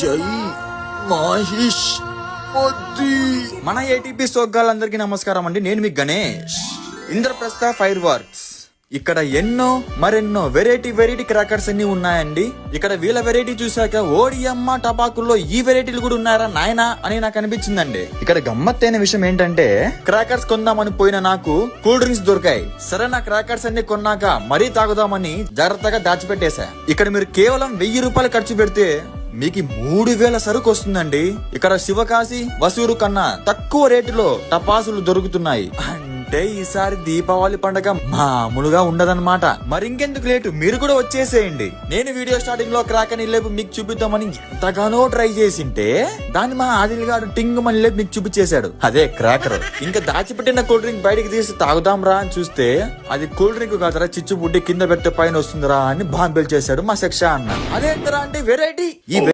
జై మహేష్ మన ఏటీపీ సోగ్గాలందరికీ నమస్కారం అండి. నేను మీ గణేష్. ఇంద్రప్రస్థ ఫైర్ వర్క్స్ ఇక్కడ ఎన్నో మరెన్నో వెరైటీ వెరైటీ క్రాకర్స్ అన్ని ఉన్నాయండి. ఇక్కడ వీళ్ళ వెరైటీ చూసాక ఓడియమ్మ టపాకుల్లో ఈ వెరైటీలు కూడా ఉన్నారా నాయనా అని నాకు అనిపించిందండి. ఇక్కడ గమ్మత్తైన విషయం ఏంటంటే క్రాకర్స్ కొందామని పోయిన నాకు కూల్ డ్రింక్స్ దొరికాయి. సరే నా క్రాకర్స్ అన్ని కొన్నాక మరీ తాగుదామని జాగ్రత్తగా దాచిపెట్టేశా. ఇక్కడ మీరు కేవలం వెయ్యి రూపాయలు ఖర్చు పెడితే మీకు మూడు వేల సరుకు వస్తుందండి. ఇక్కడ శివకాశి వసూరు కన్నా తక్కువ రేటులో టపాసులు దొరుకుతున్నాయి. అంటే ఈసారి దీపావళి పండగ మామూలుగా ఉండదన్నమాట. మరింకెందుకు లేటు? మీరు కూడా వచ్చేసేయండి. నేను వీడియో స్టార్టింగ్లో క్రాక్ అని లేపు మీకు చూపిద్దామని ఎంతగానో ట్రై చేసింటే దాన్ని మా ఆదిల్ గారు టింగ్ మని లేపు మీకు చూపించేశాడు. అదే క్రాకర్. ఇంకా దాచిపెట్టిన కూల్ డ్రింక్ బయటికి తీసి తాగుదాం రా అని చూస్తే అది కూల్ డ్రింక్ కాదరా చిచ్చు బుడ్డి కింద పెట్టే పైన వస్తుందిరా అని బాంబేలు చేశాడు మా శిక్ష అన్న. అదేంటరా అంటే వెరైటీ ఈ